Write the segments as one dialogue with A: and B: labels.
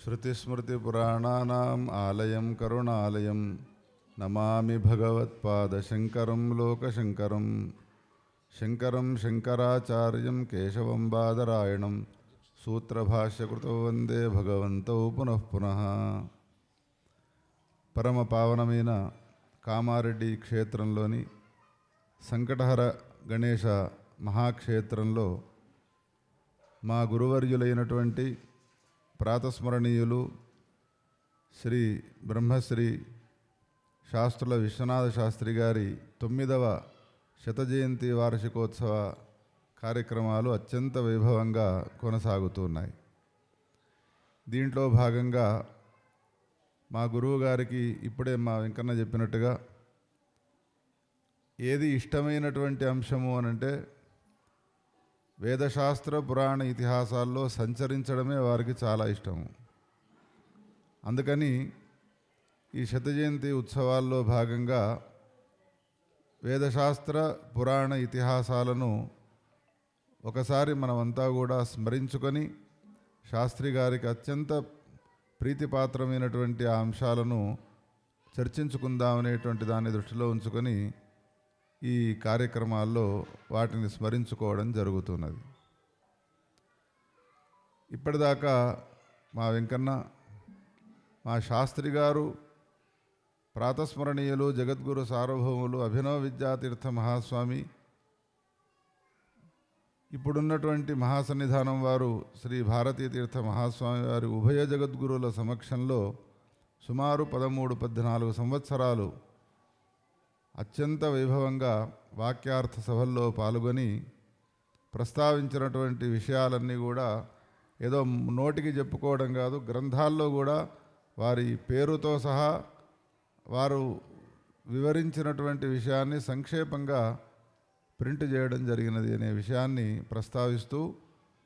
A: श्रुतिस्मृतिपुराणानाम् आलयं करुणालयं नमामि भगवत्पादशङ्करं लोकशङ्करं शङ्करं शङ्कराचार्यं केशवं बादरायणं सूत्रभाष्यकृतौ वन्दे భగవంతౌ పునః పునః పరమ పావనమైన కామారెడ్డి క్షేత్రంలోని సంకటహర గణేశ మహాక్షేత్రంలో మా గురువర్యులైనటువంటి ప్రాతస్మరణీయులు శ్రీ బ్రహ్మశ్రీ శాస్త్రుల విశ్వనాథ శాస్త్రి గారి తొమ్మిదవ శతజయంతి వార్షికోత్సవ కార్యక్రమాలు అత్యంత వైభవంగా కొనసాగుతున్నాయి దీంట్లో భాగంగా మా గురువు గారికి ఇప్పుడే మా వెంకన్న చెప్పినట్టుగా ఏది ఇష్టమైనటువంటి అంశము అనంటే వేదశాస్త్ర పురాణ ఇతిహాసాల్లో సంచరించడమే వారికి చాలా ఇష్టము. అందుకని ఈ శతజయంతి ఉత్సవాల్లో భాగంగా వేదశాస్త్ర పురాణ ఇతిహాసాలను ఒకసారి మనమంతా కూడా స్మరించుకొని శాస్త్రి గారికి అత్యంత ప్రీతిపాత్రమైనటువంటి ఆ అంశాలను చర్చించుకుందామనేటువంటి దాన్ని దృష్టిలో ఉంచుకొని ఈ కార్యక్రమాల్లో వాటిని స్మరించుకోవడం జరుగుతున్నది. ఇప్పటిదాకా మా వెంకన్న మా శాస్త్రి గారు ప్రాతస్మరణీయులు జగద్గురు సార్వభౌములు అభినవ విద్యాతీర్థ మహాస్వామి ఇప్పుడున్నటువంటి మహాసన్నిధానం వారు శ్రీ భారతీ తీర్థ మహాస్వామి వారి ఉభయ జగద్గురువుల సమక్షంలో సుమారు పదమూడు పద్నాలుగు సంవత్సరాలు అత్యంత వైభవంగా వాక్యార్థ సభల్లో పాల్గొని ప్రస్తావించినటువంటి విషయాలన్నీ కూడా ఏదో నోటికి చెప్పుకోవడం కాదు గ్రంథాల్లో కూడా వారి పేరుతో సహా వారు వివరించినటువంటి విషయాన్ని సంక్షేపంగా ప్రింట్ చేయడం జరిగినది అనే విషయాన్ని ప్రస్తావిస్తూ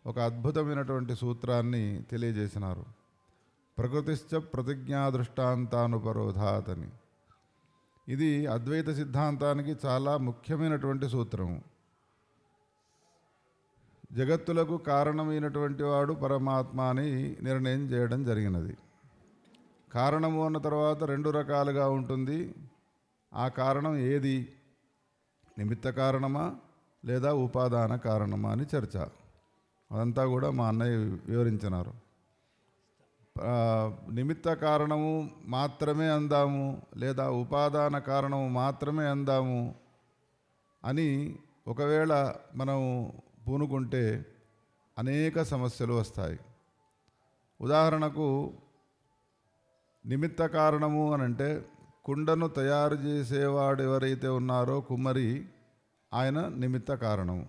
A: ఒక అద్భుతమైనటువంటి సూత్రాన్ని తెలియజేసినారు. ప్రకృతిశ్చ ప్రతిజ్ఞా దృష్టాంతానుపరోధాతని ఇది అద్వైత సిద్ధాంతానికి చాలా ముఖ్యమైనటువంటి సూత్రము జగత్తులకు కారణమైనటువంటి వాడు పరమాత్మ అని నిర్ణయం చేయడం జరిగినది. కారణము అన్న తర్వాత రెండు రకాలుగా ఉంటుంది. ఆ కారణం ఏది? నిమిత్త కారణమా లేదా ఉపాదాన కారణమా అని చర్చ. అదంతా కూడా మా అన్నయ్య వివరించినారు. నిమిత్త కారణము మాత్రమే అందాము లేదా ఉపాదాన కారణము మాత్రమే అందాము అని ఒకవేళ మనం పూనుకుంటే అనేక సమస్యలు వస్తాయి. ఉదాహరణకు నిమిత్త కారణము అని అంటే కుండను తయారు చేసేవాడు ఎవరైతే ఉన్నారో కుమ్మరి ఆయన నిమిత్త కారణము.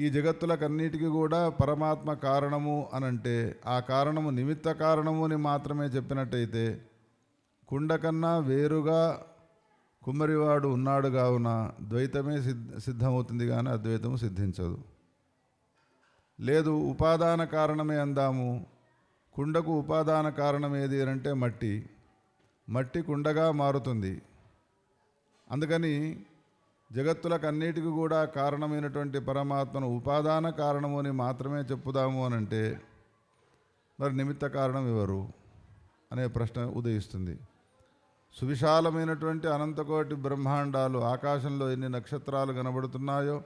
A: ఈ జగత్తులకన్నిటికీ కూడా పరమాత్మ కారణము అనంటే ఆ కారణము నిమిత్త కారణము అని మాత్రమే చెప్పినట్టయితే కుండ కన్నా వేరుగా కుమ్మరివాడు ఉన్నాడు కావున ద్వైతమే సిద్ధ సిద్ధమవుతుంది కానీ అద్వైతము సిద్ధించదు. లేదు ఉపాదాన కారణమే అందాము. కుండకు ఉపాదాన కారణం ఏది అని అంటే మట్టి. మట్టి కుండగా మారుతుంది. అందుకని జగత్తులకన్నిటికీ కూడా కారణమైనటువంటి పరమాత్మను ఉపాదాన కారణము అని మాత్రమే చెప్పుదాము అని అంటే మరి నిమిత్త కారణం ఎవరు అనే ప్రశ్న ఉదయిస్తుంది. సువిశాలమైనటువంటి అనంతకోటి బ్రహ్మాండాలు ఆకాశంలో ఎన్ని నక్షత్రాలు కనబడుతున్నాయో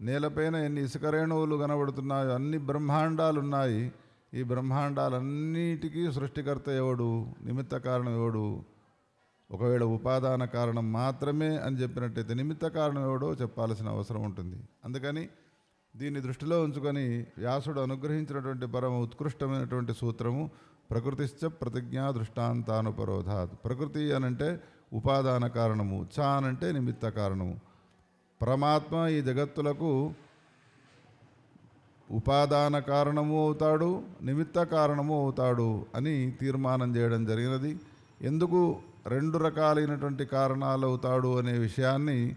A: నేలపైన ఎన్ని ఇసుక రేణువులు కనబడుతున్నాయో అన్ని బ్రహ్మాండాలు ఉన్నాయి ఈ బ్రహ్మాండాలన్నిటికీ సృష్టికర్త ఎవడు? నిమిత్త కారణం ఎవడు? ఒకవేళ ఉపాదాన కారణం మాత్రమే అని చెప్పినట్టయితే నిమిత్త కారణం ఎవడో చెప్పాల్సిన అవసరం ఉంటుంది. అందుకని దీన్ని దృష్టిలో ఉంచుకొని వ్యాసుడు అనుగ్రహించినటువంటి పరమ ఉత్కృష్టమైనటువంటి సూత్రము ప్రకృతిశ్చ ప్రతిజ్ఞా దృష్టాంతానుపరోధాత్. ప్రకృతి అనంటే ఉపాదాన కారణము చ అనంటే నిమిత్త కారణము. పరమాత్మ ఈ జగత్తులకు ఉపాదాన కారణము అవుతాడు నిమిత్త కారణము అవుతాడు అని తీర్మానం చేయడం జరిగినది. ఎందుకు రెండు రకాలైనటువంటి కారణాలు అవుతాడు అనే విషయాన్ని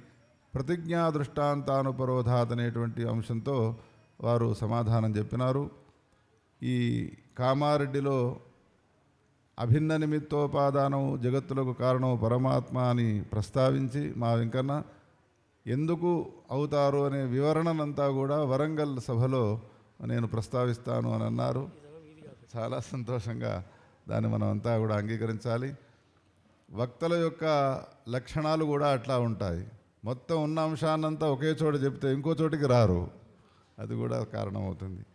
A: ప్రతిజ్ఞా దృష్టాంతానుపరోధాత్ అనేటువంటి అంశంతో వారు సమాధానం చెప్పినారు. ఈ కామారెడ్డిలో అభిన్న నిమిత్తోపాదానం జగత్తులకు కారణం పరమాత్మ అని ప్రస్తావించి మా వెంకన్న ఎందుకు అవుతారు అనే వివరణనంతా కూడా వరంగల్ సభలో నేను ప్రస్తావిస్తాను అని అన్నారు. చాలా సంతోషంగా దాన్ని మనం అంతా కూడా అంగీకరించాలి. వక్తల యొక్క లక్షణాలు కూడా అట్లా ఉంటాయి. మొత్తం ఉన్న అంశాన్నంతా ఒకే చోట చెప్తే ఇంకో చోటికి రారు. అది కూడా కారణమవుతుంది.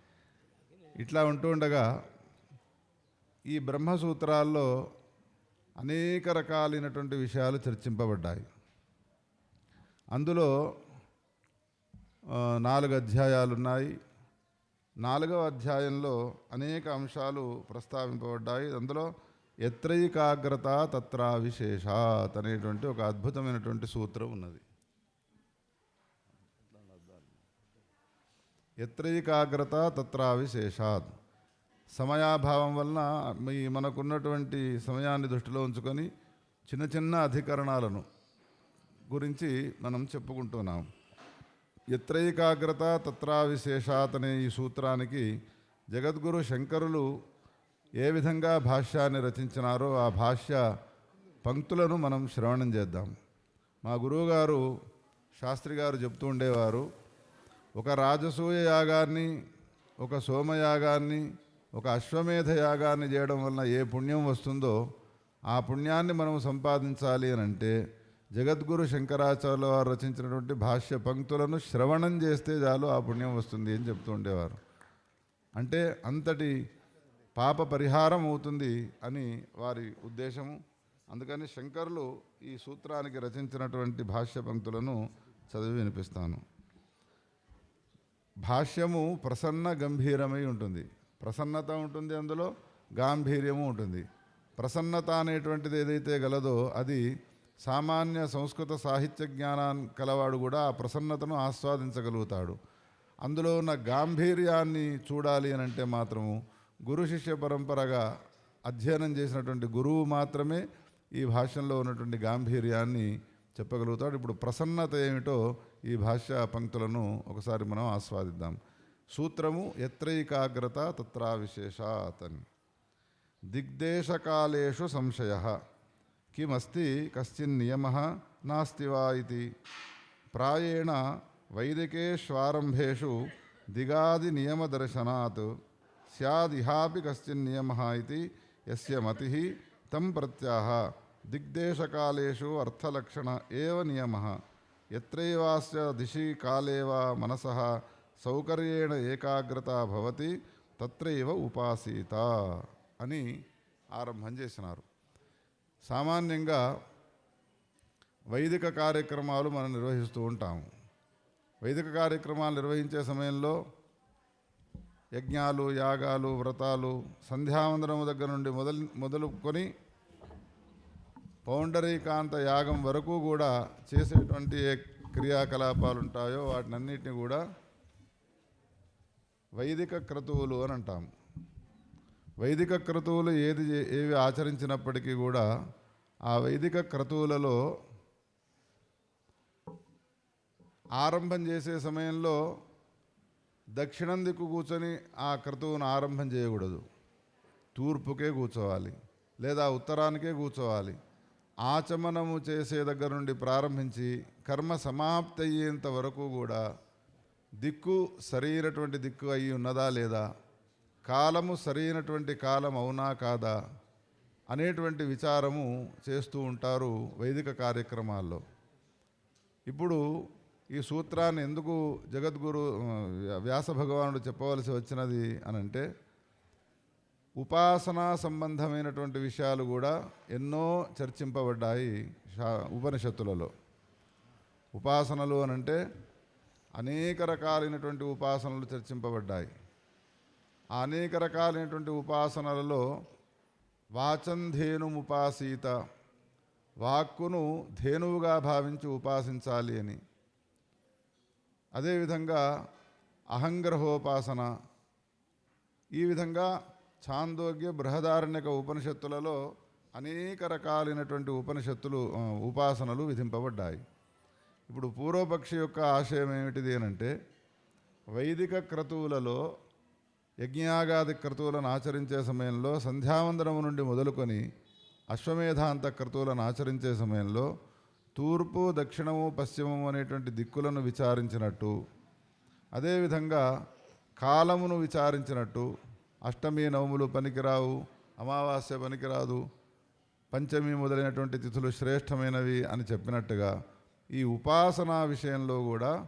A: ఇట్లా ఉంటూ ఉండగా ఈ బ్రహ్మసూత్రాల్లో అనేక రకాలైనటువంటి విషయాలు చర్చింపబడ్డాయి. అందులో నాలుగు అధ్యాయాలు ఉన్నాయి. నాలుగవ అధ్యాయంలో అనేక అంశాలు ప్రస్తావింపబడ్డాయి. అందులో ఎత్రైకాగ్రత తత్ర విశేషాత్ అనేటువంటి ఒక అద్భుతమైనటువంటి సూత్రం ఉన్నది. ఎత్రైకాగ్రత తత్ర విశేషాత్ సమయాభావం వలన మీ మనకున్నటువంటి సమయాన్ని దృష్టిలో ఉంచుకొని చిన్న చిన్న అధికరణాలను గురించి మనం చెప్పుకుంటున్నాం. ఎత్రైకాగ్రత తత్రా విశేషాత్ అనే ఈ సూత్రానికి జగద్గురు శంకరులు ఏ విధంగా భాష్యాన్ని రచించినారో ఆ భాష్య పంక్తులను మనం శ్రవణం చేద్దాం. మా గురువుగారు శాస్త్రి గారు చెప్తూ ఉండేవారు ఒక రాజసూయ యాగాన్ని ఒక సోమయాగాన్ని ఒక అశ్వమేధ యాగాన్ని చేయడం వలన ఏ పుణ్యం వస్తుందో ఆ పుణ్యాన్ని మనం సంపాదించాలి అని అంటే జగద్గురు శంకరాచార్యుల వారు రచించినటువంటి భాష్య పంక్తులను శ్రవణం చేస్తే చాలు ఆ పుణ్యం వస్తుంది అని చెప్తూ ఉండేవారు. అంటే అంతటి పాప పరిహారం అవుతుంది అని వారి ఉద్దేశము. అందుకని శంకరులు ఈ సూత్రానికి రచించినటువంటి భాష్య పంక్తులను చదివి వినిపిస్తాను. భాష్యము ప్రసన్న గంభీరమై ఉంటుంది. ప్రసన్నత ఉంటుంది అందులో గాంభీర్యము ఉంటుంది. ప్రసన్నత అనేటువంటిది ఏదైతే గలదో అది సామాన్య సంస్కృత సాహిత్య జ్ఞానాన్ని కలవాడు కూడా ఆ ప్రసన్నతను ఆస్వాదించగలుగుతాడు. అందులో ఉన్న గాంభీర్యాన్ని చూడాలి అని అంటే మాత్రము గురు శిష్య పరంపరగా అధ్యయనం చేసినటువంటి గురువు మాత్రమే ఈ భాష్యంలో ఉన్నటువంటి గాంభీర్యాన్ని చెప్పగలుగుతాడు. ఇప్పుడు ప్రసన్నత ఏమిటో ఈ భాష్య పంక్తులను ఒకసారి మనం ఆస్వాదిద్దాం. సూత్రము ఎత్రైకాగ్రత తత్రా విశేషాత్ అని దిగ్దేశకాలేషు సంశయ. కిమస్తి కశ్చిన్నియమ నాస్తి వా ఇది. ప్రాయేణ వైదికేష్వారంభేషు దిగాది నియమదర్శనాత్. సదిహాపి కశ్చిన్ నియమ ఇది ఎస్య మతి తం ప్రత్యాహ. దిగ్దేశకాలేషు అర్థలక్షణ ఏవ నియమ. ఎత్రైవాస్య దిశి కాలే వా మనస. సౌకర్యేణ ఏకాగ్రత భవతి తత్రైవ ఉపాసీత అని ఆరంభం చేసినారు. సామాన్యంగా వైదిక కార్యక్రమాలు మనం నిర్వహిస్తూ ఉంటాము. వైదిక కార్యక్రమాలు నిర్వహించే సమయంలో యజ్ఞాలు యాగాలు వ్రతాలు సంధ్యావందనం దగ్గర నుండి మొదలు మొదలుకొని పౌండరీకాంత యాగం వరకు కూడా చేసేటువంటి ఏ క్రియాకలాపాలు ఉంటాయో వాటినన్నిటిని కూడా వైదిక క్రతువులు అని అంటాం వైదిక క్రతువులు ఏది ఏవి ఆచరించినప్పటికీ కూడా ఆ వైదిక క్రతువులలో ఆరంభం చేసే సమయంలో దక్షిణం దిక్కు కూర్చొని ఆ క్రతువును ఆరంభం చేయకూడదు. తూర్పుకే కూర్చోవాలి లేదా ఉత్తరానికే కూర్చోవాలి. ఆచమనము చేసే దగ్గర నుండి ప్రారంభించి కర్మ సమాప్తి అయ్యేంత వరకు కూడా దిక్కు సరైనటువంటి దిక్కు అయి ఉన్నదా లేదా కాలము సరైనటువంటి కాలం అవునా కాదా అనేటువంటి విచారము చేస్తూ ఉంటారు వైదిక కార్యక్రమాల్లో. ఇప్పుడు ఈ సూత్రాన్ని ఎందుకు జగద్గురు వ్యాస భగవానుడు చెప్పవలసి వచ్చినది అని అంటే ఉపాసనా సంబంధమైనటువంటి విషయాలు కూడా ఎన్నో చర్చింపబడ్డాయి ఉపనిషత్తులలో. ఉపాసనలు అని అంటే అనేక రకాలైనటువంటి ఉపాసనలు చర్చింపబడ్డాయి. అనేక రకాలైనటువంటి ఉపాసనలలో వాచంధేనుముపాసీత వాక్కును ధేనువుగా భావించి ఉపాసించాలి అని. అదేవిధంగా అహంగ్రహోపాసన. ఈ విధంగా చాందోగ్య బృహదారణ్యక ఉపనిషత్తులలో అనేక రకాలైనటువంటి ఉపనిషత్తులు ఉపాసనలు విధింపబడ్డాయి. ఇప్పుడు పూర్వపక్షి యొక్క ఆశయం ఏమిటిది అనంటే వైదిక క్రతువులలో యజ్ఞయాగాది క్రతువులను ఆచరించే సమయంలో సంధ్యావందనము నుండి మొదలుకొని అశ్వమేధాంత క్రతువులను ఆచరించే సమయంలో తూర్పు దక్షిణము పశ్చిమము అనేటువంటి దిక్కులను విచారించినట్టు అదేవిధంగా కాలమును విచారించినట్టు అష్టమి నవములు పనికిరావు అమావాస్య పనికిరాదు పంచమి మొదలైనటువంటి తిథులు శ్రేష్టమైనవి అని చెప్పినట్టుగా ఈ ఉపాసనా విషయంలో కూడా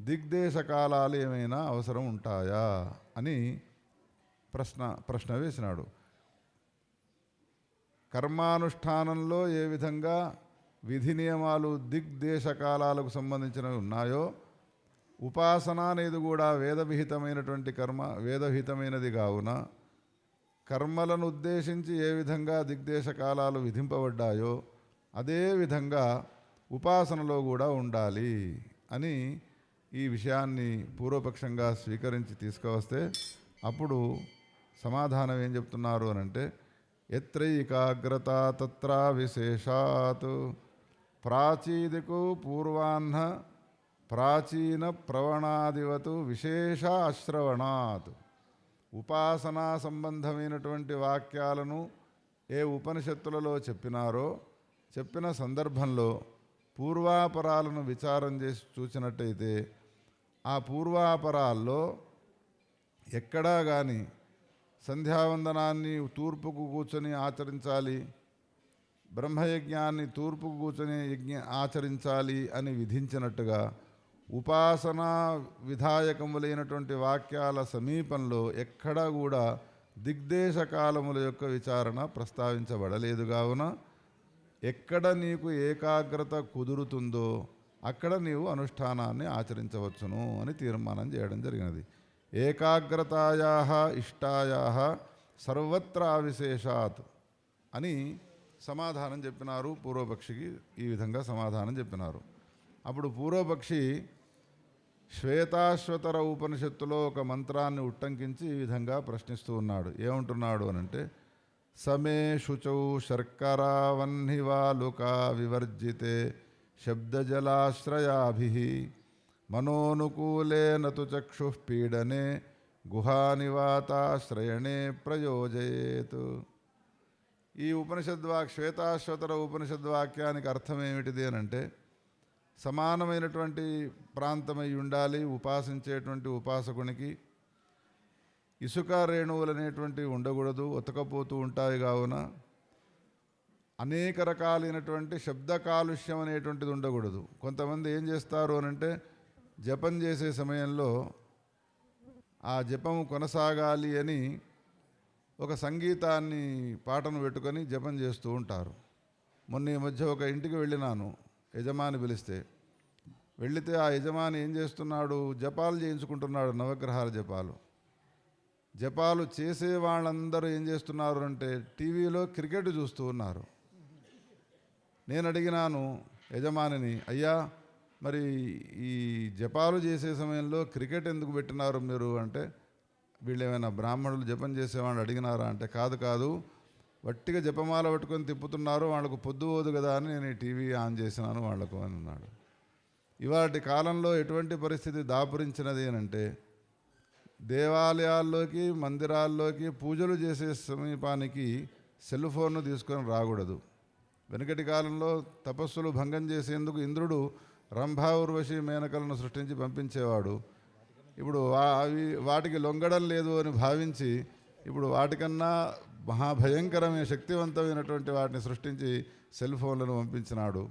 A: దిగ్దేశ కాలాలు ఏమైనా అవసరం ఉంటాయా అని ప్రశ్న ప్రశ్న వేసినాడు. కర్మానుష్ఠానంలో ఏ విధంగా విధి నియమాలు దిగ్దేశ కాలాలకు సంబంధించినవి ఉన్నాయో ఉపాసన అనేది కూడా వేదవిహితమైనటువంటి కర్మ వేదవిహితమైనది కావున కర్మలను ఉద్దేశించి ఏ విధంగా దిగ్దేశ కాలాలు విధింపబడ్డాయో అదే విధంగా ఉపాసనలో కూడా ఉండాలి అని ఈ విషయాన్ని పూర్వపక్షంగా స్వీకరించి తీసుకువస్తే అప్పుడు సమాధానం ఏం చెప్తున్నారు అనంటే ఎత్ర ఎత్రైకాగ్రత తత్ర విశేషాత్. ప్రాచీదికు పూర్వాహ్న ప్రాచీన ప్రవణాదివతు విశేష అశ్రవణాత్ ఉపాసనా సంబంధమైనటువంటి వాక్యాలను ఏ ఉపనిషత్తులలో చెప్పినారో చెప్పిన సందర్భంలో పూర్వాపరాలను విచారం చేసి చూసినట్టయితే ఆ పూర్వాపరాల్లో ఎక్కడా కానీ సంధ్యావందనాన్ని తూర్పుకు కూర్చొని ఆచరించాలి బ్రహ్మయజ్ఞాన్ని తూర్పు కూర్చొని యజ్ఞ ఆచరించాలి అని విధించినట్టుగా ఉపాసనా విధాయకములైనటువంటి వాక్యాల సమీపంలో ఎక్కడా కూడా దిగ్దేశకాలముల యొక్క విచారణ ప్రస్తావించబడలేదు. కావున ఎక్కడ నీకు ఏకాగ్రత కుదురుతుందో అక్కడ నీవు అనుష్ఠానాన్ని ఆచరించవచ్చును అని తీర్మానం చేయడం జరిగినది. ఏకాగ్రతాయా ఇష్టాయా సర్వత్రా విశేషాత్ అని సమాధానం చెప్పినారు పూర్వపక్షికి ఈ విధంగా సమాధానం చెప్పినారు. అప్పుడు పూర్వపక్షి శ్వేతాశ్వతర ఉపనిషత్తులో ఒక మంత్రాన్ని ఉట్టంకించి ఈ విధంగా ప్రశ్నిస్తూ ఉన్నాడు. ఏమంటున్నాడు అనంటే సమే శుచౌ శర్కరావన్నివాలుకా వివర్జితే శబ్దజలాశ్రయాభి మనోనుకూలే నతు చక్షుఃపీడనే గుహానివాతాశ్రయణే ప్రయోజయేత్. ఈ ఉపనిషద్వాక్ శ్వేతాశ్వతర ఉపనిషద్వాక్యానికి అర్థం ఏమిటిది అని అంటే సమానమైనటువంటి ప్రాంతమై ఉండాలి ఉపాసించేటువంటి ఉపాసకునికి ఇసుక రేణువులు అనేటువంటివి ఉండకూడదు ఉతకపోతూ ఉంటాయి కావున అనేక రకాలైనటువంటి శబ్ద కాలుష్యం అనేటువంటిది ఉండకూడదు. కొంతమంది ఏం చేస్తారు అని అంటే జపం చేసే సమయంలో ఆ జపం కొనసాగాలి అని ఒక సంగీతాన్ని పాటను పెట్టుకొని జపం చేస్తూ ఉంటారు. మొన్న ఈ మధ్య ఒక ఇంటికి వెళ్ళినాను యజమాని పిలిస్తే. వెళితే ఆ యజమాని ఏం చేస్తున్నాడు? జపాలు చేయించుకుంటున్నాడు నవగ్రహాల జపాలు. జపాలు చేసే వాళ్ళందరూ ఏం చేస్తున్నారు అంటే టీవీలో క్రికెట్ చూస్తూ ఉన్నారు. నేను అడిగినాను యజమానిని అయ్యా మరి ఈ జపాలు చేసే సమయంలో క్రికెట్ ఎందుకు పెట్టినారు మీరు? అంటే వీళ్ళు ఏమైనా బ్రాహ్మణులు జపం చేసేవాళ్ళు అడిగినారా అంటే కాదు కాదు. వట్టిగా జపమాల పట్టుకొని తిప్పుతున్నారు వాళ్ళకు పొద్దు పోదు కదా అని నేను ఈ టీవీ ఆన్ చేసినాను వాళ్ళకు అని అన్నాడు. ఇవాటి కాలంలో ఎటువంటి పరిస్థితి దాపురించినది అని అంటే దేవాలయాల్లోకి మందిరాల్లోకి పూజలు చేసే సమీపానికి సెల్ ఫోన్ను తీసుకొని రాకూడదు. వెనుకటి కాలంలో తపస్సులు భంగం చేసేందుకు ఇంద్రుడు రంభా ఉర్వశి మేనకలను సృష్టించి పంపించేవాడు. ఇప్పుడు వా- అవి వాటికి లొంగడం లేదు అని భావించి ఇప్పుడు వాటికన్నా మహాభయంకరమైన శక్తివంతమైనటువంటి వాటిని సృష్టించి సెల్ ఫోన్లను పంపించినాడు.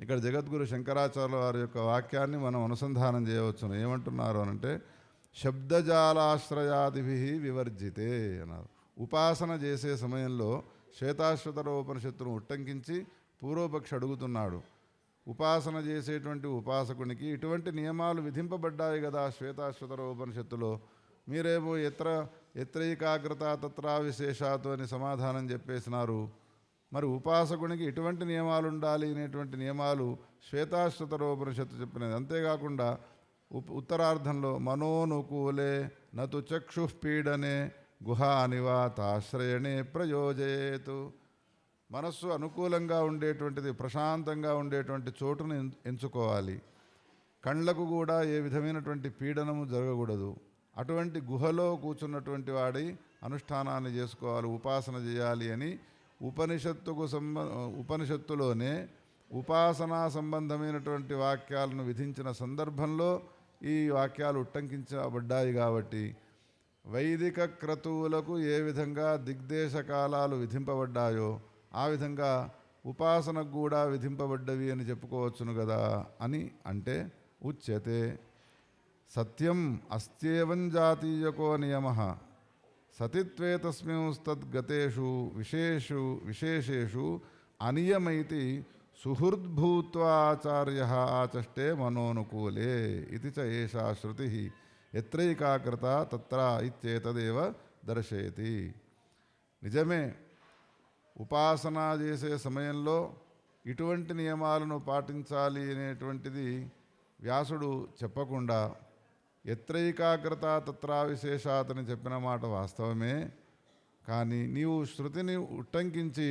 A: ఇక్కడ జగద్గురు శంకరాచార్య వారి యొక్క వాక్యాన్ని మనం అనుసంధానం చేయవచ్చును. ఏమంటున్నారు అనంటే శబ్దజాలాశ్రయాదిభి వివర్జితే అన్నారు. ఉపాసన చేసే సమయంలో శ్వేతాశ్వతర ఉపనిషత్తును ఉట్టంకించి పూర్వపక్షి అడుగుతున్నాడు. ఉపాసన చేసేటువంటి ఉపాసకునికి ఇటువంటి నియమాలు విధింపబడ్డాయి కదా శ్వేతాశ్వతర ఉపనిషత్తులో. మీరేమో ఎత్ర ఎత్రైకాగ్రత తత్రా విశేషాతు అని సమాధానం చెప్పేసినారు. మరి ఉపాసకునికి ఎటువంటి నియమాలు ఉండాలి అనేటువంటి నియమాలు శ్వేతాశ్వతరోపనిషత్తు చెప్పినది. అంతేకాకుండా ఉప్ ఉత్తరార్ధంలో మనోనుకూలే నతు చక్షుపీడనే గుహానివాతాశ్రయణే ప్రయోజయేతు. మనస్సు అనుకూలంగా ఉండేటువంటిది ప్రశాంతంగా ఉండేటువంటి చోటును ఎంచుకోవాలి. కళ్ళకు కూడా ఏ విధమైనటువంటి పీడనము జరగకూడదు. అటువంటి గుహలో కూర్చున్నటువంటి వాడి అనుష్ఠానాన్ని చేసుకోవాలి ఉపాసన చేయాలి అని ఉపనిషత్తుకు సంబ ఉపనిషత్తులోనే ఉపాసనా సంబంధమైనటువంటి వాక్యాలను విధించిన సందర్భంలో ఈ వాక్యాలు ఉట్టంకించబడ్డాయి కాబట్టి వైదిక క్రతువులకు ఏ విధంగా దిగ్దేశ కాలాలు విధింపబడ్డాయో ఆ విధంగా ఉపాసనకు కూడా విధింపబడ్డవి అని చెప్పుకోవచ్చును కదా అని అంటే ఉచ్యతే. సత్యం అస్త్యేవం జాతీయకో నియమ. సతిత్వే తస్మింస్తద్గతేషు విశేషు విశేషేషు అనియమైతి సుహృద్భూత్వాచార్య ఆచష్టే మనోనుకూలే ఇది చ ఏషా శృతి. ఎత్రైకాకృత తత్ర ఇత్యేతదేవ దర్శయతి. నిజమే ఉపాసన చేసే సమయంలో ఇటువంటి నియమాలను పాటించాలి అనేటువంటిది వ్యాసుడు చెప్పకుండా ఎత్రైకాగ్రత తత్రా విశేషాతని చెప్పిన మాట వాస్తవమే. కానీ నీవు శృతిని ఉట్టంకించి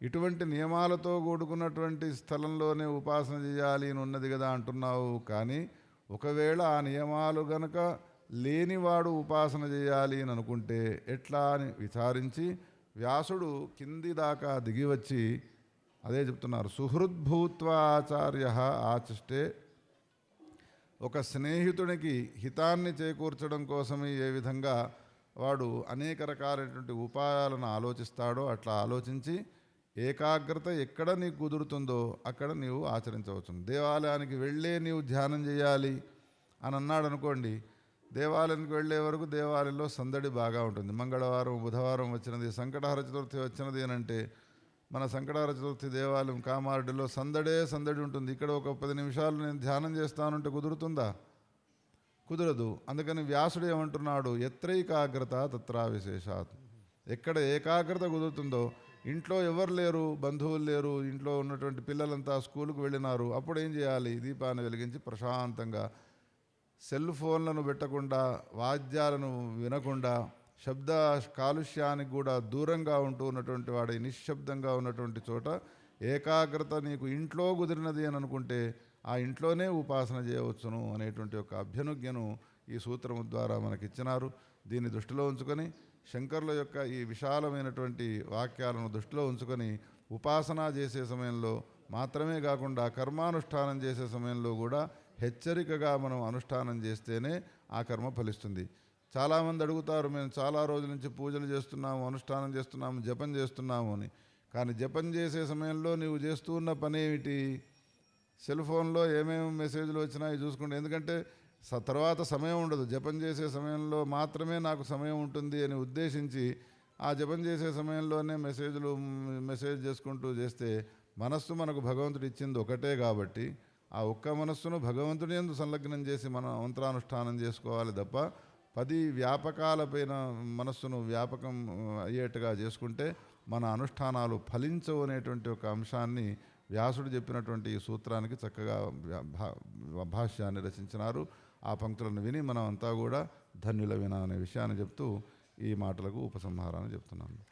A: ఇటువంటి నియమాలతో కూడుకున్నటువంటి స్థలంలోనే ఉపాసన చేయాలి అని ఉన్నది కదా అంటున్నావు. కానీ ఒకవేళ ఆ నియమాలు గనక లేనివాడు ఉపాసన చేయాలి అని అనుకుంటే ఎట్లా అని విచారించి వ్యాసుడు కింది దాకా దిగి వచ్చి అదే చెప్తున్నారు సుహృద్భూత్వాచార్య ఆచిష్టే ఒక స్నేహితునికి హితాన్ని చేకూర్చడం కోసమే ఏ విధంగా వాడు అనేక రకాలైనటువంటి ఉపాయాలను ఆలోచిస్తాడో అట్లా ఆలోచించి ఏకాగ్రత ఎక్కడ నీకు కుదురుతుందో అక్కడ నీవు ఆచరించవచ్చు. దేవాలయానికి వెళ్ళే నీవు ధ్యానం చేయాలి అని అన్నాడు అనుకోండి దేవాలయానికి వెళ్ళే వరకు దేవాలయంలో సందడి బాగా ఉంటుంది. మంగళవారం బుధవారం వచ్చినది సంకటహర చతుర్థి వచ్చినది అని అంటే మన సంకటహర చతుర్థి దేవాలయం కామారెడ్డిలో సందడే సందడి ఉంటుంది. ఇక్కడ ఒక పది నిమిషాలు నేను ధ్యానం చేస్తానంటే కుదురుతుందా? కుదరదు. అందుకని వ్యాసుడు ఏమంటున్నాడు ఎత్రైకాగ్రత తత్రా విశేషాత్. ఎక్కడ ఏకాగ్రత కుదురుతుందో ఇంట్లో ఎవరు లేరు బంధువులు లేరు ఇంట్లో ఉన్నటువంటి పిల్లలంతా స్కూలుకు వెళ్ళినారు అప్పుడు ఏం చేయాలి? దీపాన్ని వెలిగించి ప్రశాంతంగా సెల్ ఫోన్లను పెట్టకుండా వాద్యాలను వినకుండా శబ్ద కాలుష్యానికి కూడా దూరంగా ఉంటూ ఉన్నటువంటి వాడి నిశ్శబ్దంగా ఉన్నటువంటి చోట ఏకాగ్రత నీకు ఇంట్లో కుదిరినది అని అనుకుంటే ఆ ఇంట్లోనే ఉపాసన చేయవచ్చును అనేటువంటి ఒక అభ్యనుజ్ఞను ఈ సూత్రము ద్వారా మనకిచ్చినారు. దీన్ని దృష్టిలో ఉంచుకొని శంకర్ల యొక్క ఈ విశాలమైనటువంటి వాక్యాలను దృష్టిలో ఉంచుకొని ఉపాసన చేసే సమయంలో మాత్రమే కాకుండా కర్మానుష్ఠానం చేసే సమయంలో కూడా హెచ్చరికగా మనం అనుష్ఠానం చేస్తేనే ఆ కర్మ ఫలిస్తుంది. చాలామంది అడుగుతారు మేము చాలా రోజుల నుంచి పూజలు చేస్తున్నాము అనుష్ఠానం చేస్తున్నాము జపం చేస్తున్నాము అని. కానీ జపం చేసే సమయంలో నీవు చేస్తూ ఉన్న పని ఏమిటి? సెల్ ఫోన్లో ఏమేమి మెసేజ్లు వచ్చినాయి చూసుకుంటే ఎందుకంటే స- తర్వాత సమయం ఉండదు. జపం చేసే సమయంలో మాత్రమే నాకు సమయం ఉంటుంది అని ఉద్దేశించి ఆ జపం చేసే సమయంలోనే మెసేజ్లు మెసేజ్ చేసుకుంటూ చేస్తే మనస్సు మనకు భగవంతుడు ఇచ్చింది ఒకటే కాబట్టి ఆ ఒక్క మనస్సును భగవంతుని ఎందు సంలగ్నం చేసి మనం మంత్రానుష్ఠానం చేసుకోవాలి తప్ప పది వ్యాపకాలపైన మనస్సును వ్యాపకం అయ్యేట్టుగా చేసుకుంటే మన అనుష్ఠానాలు ఫలించవు అనేటువంటి ఒక అంశాన్ని వ్యాసుడు చెప్పినటువంటి ఈ సూత్రానికి చక్కగా భా- భాష్యాన్ని రచించినారు. ఆ పంక్తులను విని మనం అంతా కూడా ధన్యులవిన అనే విషయాన్ని చెప్తూ ఈ మాటలకు ఉపసంహారాన్ని చెప్తున్నాను.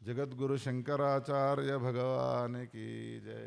A: జగద్గురు శంకరాచార్య భగవానికి జై